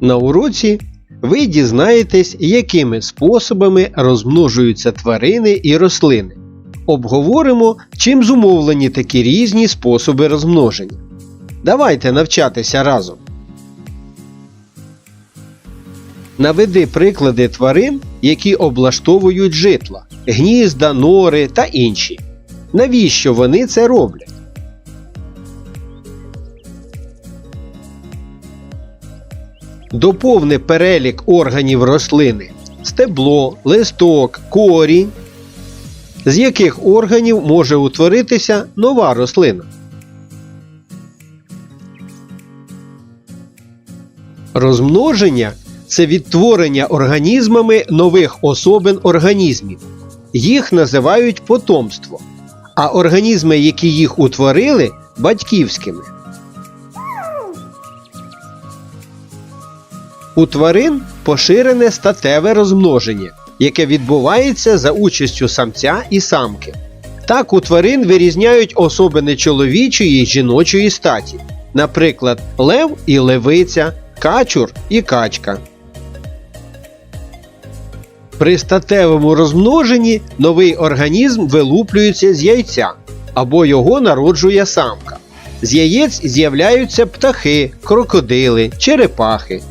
На уроці ви дізнаєтесь, якими способами розмножуються тварини і рослини. Обговоримо, чим зумовлені такі різні способи розмноження. Давайте навчатися разом. Наведи приклади тварин, які облаштовують житла, гнізда, нори та інші. Навіщо вони це роблять? Доповни перелік органів рослини стебло, листок, корінь, з яких органів може утворитися нова рослина. Розмноження це відтворення організмами нових особин організмів. Їх називають потомство, а організми, які їх утворили, батьківськими. У тварин поширене статеве розмноження, яке відбувається за участю самця і самки. Так у тварин вирізняють особини чоловічої й жіночої статі, наприклад, лев і левиця, качур і качка. При статевому розмноженні новий організм вилуплюється з яйця або його народжує самка. З яєць з'являються птахи, крокодили, черепахи.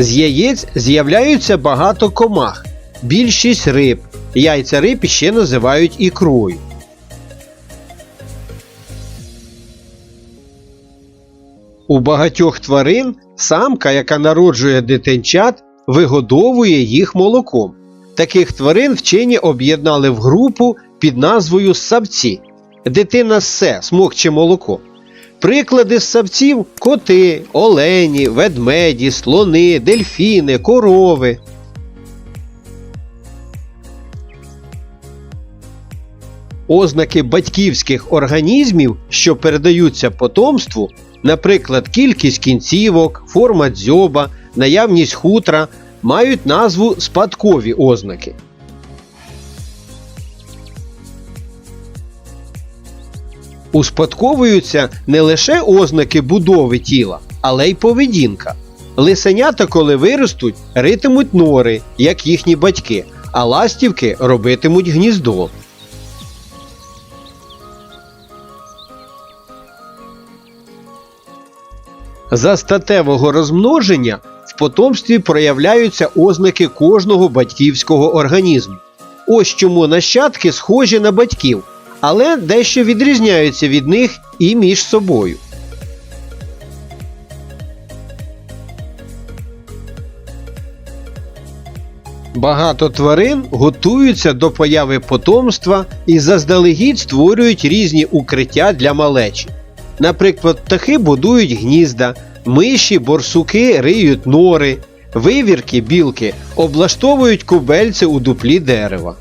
З яєць з'являються багато комах, більшість риб. Яйця риб ще називають ікрою. У багатьох тварин самка, яка народжує дитинчат, вигодовує їх молоком. Таких тварин вчені об'єднали в групу під назвою ссавці. Дитина ссе смокче молоко. Приклади ссавців коти, олені, ведмеді, слони, дельфіни, корови. Ознаки батьківських організмів, що передаються потомству, наприклад, кількість кінцівок, форма дзьоба, наявність хутра, мають назву спадкові ознаки. Успадковуються не лише ознаки будови тіла, але й поведінка. Лисенята, коли виростуть, ритимуть нори, як їхні батьки, а ластівки робитимуть гніздо. За статевого розмноження в потомстві проявляються ознаки кожного батьківського організму. Ось чому нащадки схожі на батьків, але дещо відрізняються від них і між собою. Багато тварин готуються до появи потомства і заздалегідь створюють різні укриття для малечі. Наприклад, птахи будують гнізда, миші, борсуки риють нори, вивірки, білки облаштовують кубельці у дуплі дерева.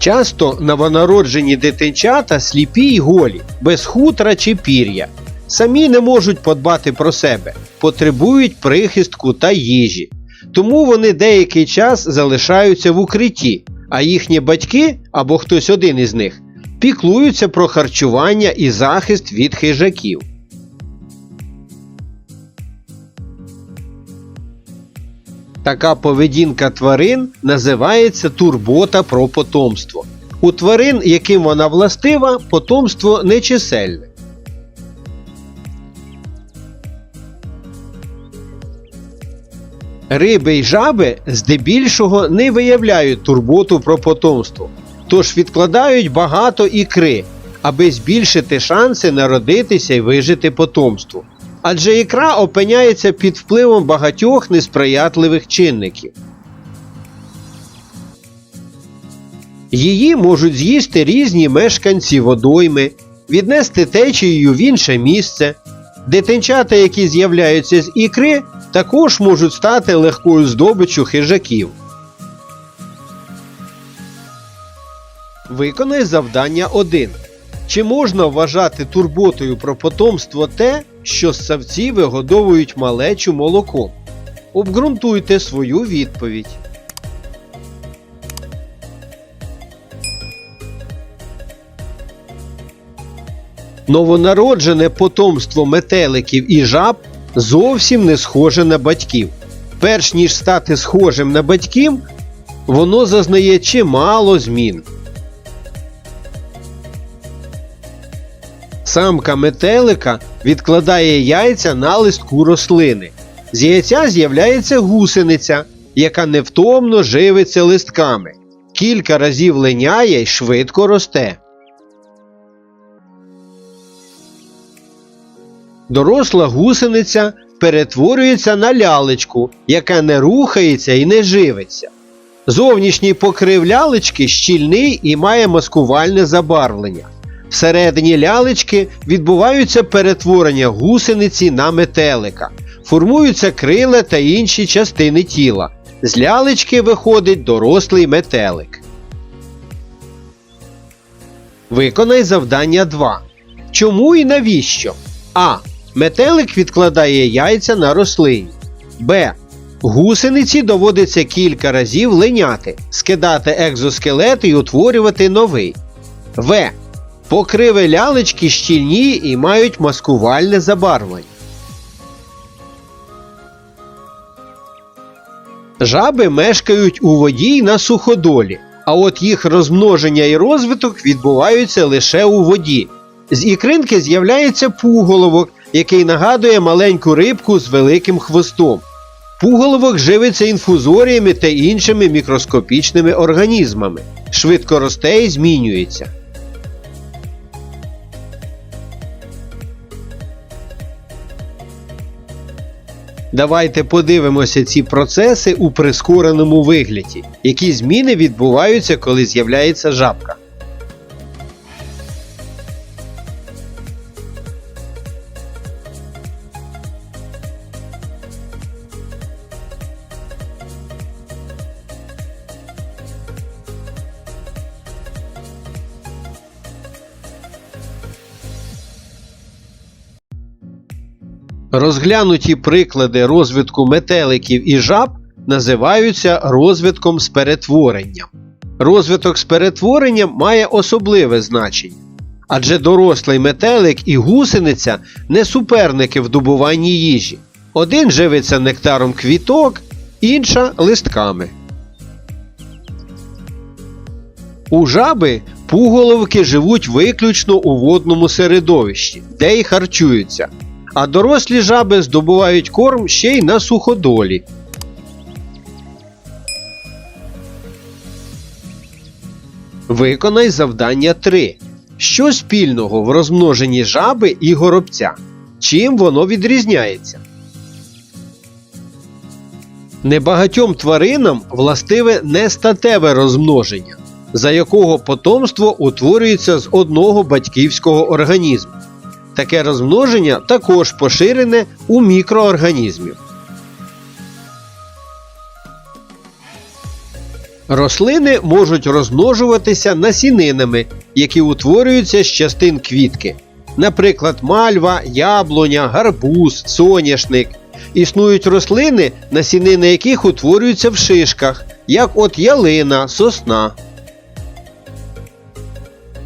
Часто новонароджені дитинчата сліпі й голі, без хутра чи пір'я. Самі не можуть подбати про себе, потребують прихистку та їжі. Тому вони деякий час залишаються в укритті, а їхні батьки або хтось один із них піклуються про харчування і захист від хижаків. Така поведінка тварин називається турбота про потомство. У тварин, яким вона властива, потомство нечисельне. Риби й жаби здебільшого не виявляють турботу про потомство, тож відкладають багато ікри, аби збільшити шанси народитися і вижити потомству. Адже ікра опиняється під впливом багатьох несприятливих чинників. Її можуть з'їсти різні мешканці водойми, віднести течією в інше місце. Дитинчата, які з'являються з ікри, також можуть стати легкою здобиччю хижаків. Виконай завдання 1. Чи можна вважати турботою про потомство те, що ссавці вигодовують малечу молоком? Обґрунтуйте свою відповідь. Новонароджене потомство метеликів і жаб зовсім не схоже на батьків. Перш ніж стати схожим на батьків, воно зазнає чимало змін. Самка метелика відкладає яйця на листку рослини. З яйця з'являється гусениця, яка невтомно живиться листками. Кілька разів линяє й швидко росте. Доросла гусениця перетворюється на лялечку, яка не рухається і не живиться. Зовнішній покрив лялечки щільний і має маскувальне забарвлення. Всередині лялечки відбуваються перетворення гусениці на метелика, формуються крила та інші частини тіла. З лялечки виходить дорослий метелик. Виконай завдання 2. Чому і навіщо? А. Метелик відкладає яйця на рослині. Б. Гусениці доводиться кілька разів линяти, скидати екзоскелет і утворювати новий. В. Покриви лялечки щільні і мають маскувальне забарвлення. Жаби мешкають у воді й на суходолі, а от їх розмноження і розвиток відбуваються лише у воді. З ікринки з'являється пуголовок, який нагадує маленьку рибку з великим хвостом. Пуголовок живиться інфузоріями та іншими мікроскопічними організмами, швидко росте і змінюється. Давайте подивимося ці процеси у прискореному вигляді, які зміни відбуваються, коли з'являється жабка. Розглянуті приклади розвитку метеликів і жаб називаються розвитком з перетворенням. Розвиток з перетворенням має особливе значення, адже дорослий метелик і гусениця не суперники в добуванні їжі. Один живиться нектаром квіток, інша листками. У жаби пуголовки живуть виключно у водному середовищі, де й харчуються а дорослі жаби здобувають корм ще й на суходолі. Виконай завдання 3. Що спільного в розмноженні жаби і горобця? Чим воно відрізняється? Небагатьом тваринам властиве нестатеве розмноження, за якого потомство утворюється з одного батьківського організму. Таке розмноження також поширене у мікроорганізмів. Рослини можуть розмножуватися насінинами, які утворюються з частин квітки. Наприклад, мальва, яблуня, гарбуз, соняшник. Існують рослини, насінини яких утворюються в шишках, як от ялина, сосна.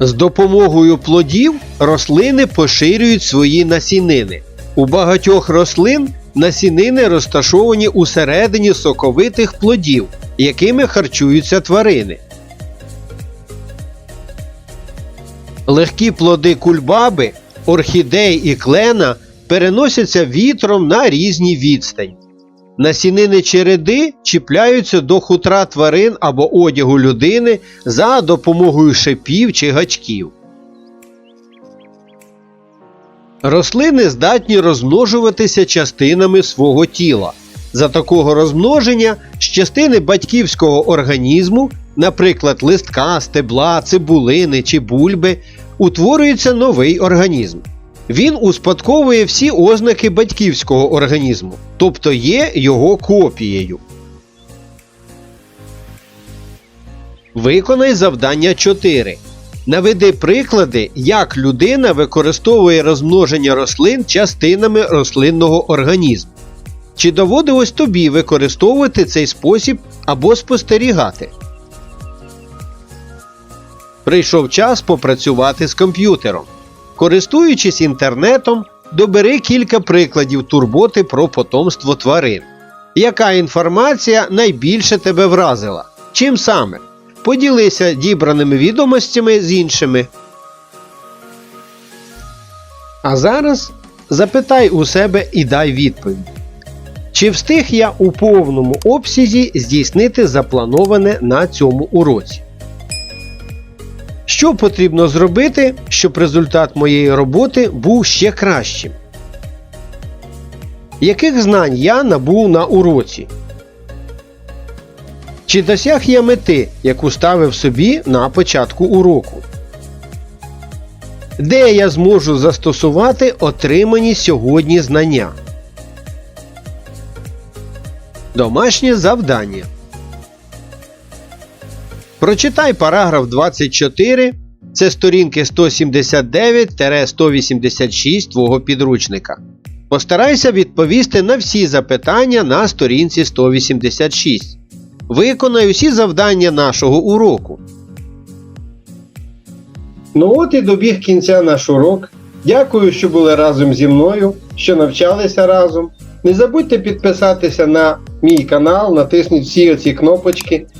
З допомогою плодів рослини поширюють свої насінини. У багатьох рослин насінини розташовані усередині соковитих плодів, якими харчуються тварини. Легкі плоди кульбаби, орхідей і клена переносяться вітром на різні відстані. Насінини череди чіпляються до хутра тварин або одягу людини за допомогою шипів чи гачків. Рослини здатні розмножуватися частинами свого тіла. За такого розмноження з частини батьківського організму, наприклад, листка, стебла, цибулини чи бульби, утворюється новий організм. Він успадковує всі ознаки батьківського організму, тобто є його копією. Виконай завдання 4. Наведи приклади, як людина використовує розмноження рослин частинами рослинного організму. Чи доводилось тобі використовувати цей спосіб або спостерігати? Прийшов час попрацювати з комп'ютером. Користуючись інтернетом, добери кілька прикладів турботи про потомство тварин. Яка інформація найбільше тебе вразила? Чим саме? Поділися дібраними відомостями з іншими. А зараз запитай у себе і дай відповідь. Чи встиг я у повному обсязі здійснити заплановане на цьому уроці? Що потрібно зробити, щоб результат моєї роботи був ще кращим? Яких знань я набув на уроці? Чи досяг я мети, яку ставив собі на початку уроку? Де я зможу застосувати отримані сьогодні знання? Домашнє завдання. Прочитай параграф 24. Це сторінки 179-186 твого підручника. Постарайся відповісти на всі запитання на сторінці 186. Виконай усі завдання нашого уроку. Ну от і добіг кінця наш урок. Дякую, що були разом зі мною, що навчалися разом. Не забудьте підписатися на мій канал, натисніть всі оці кнопочки.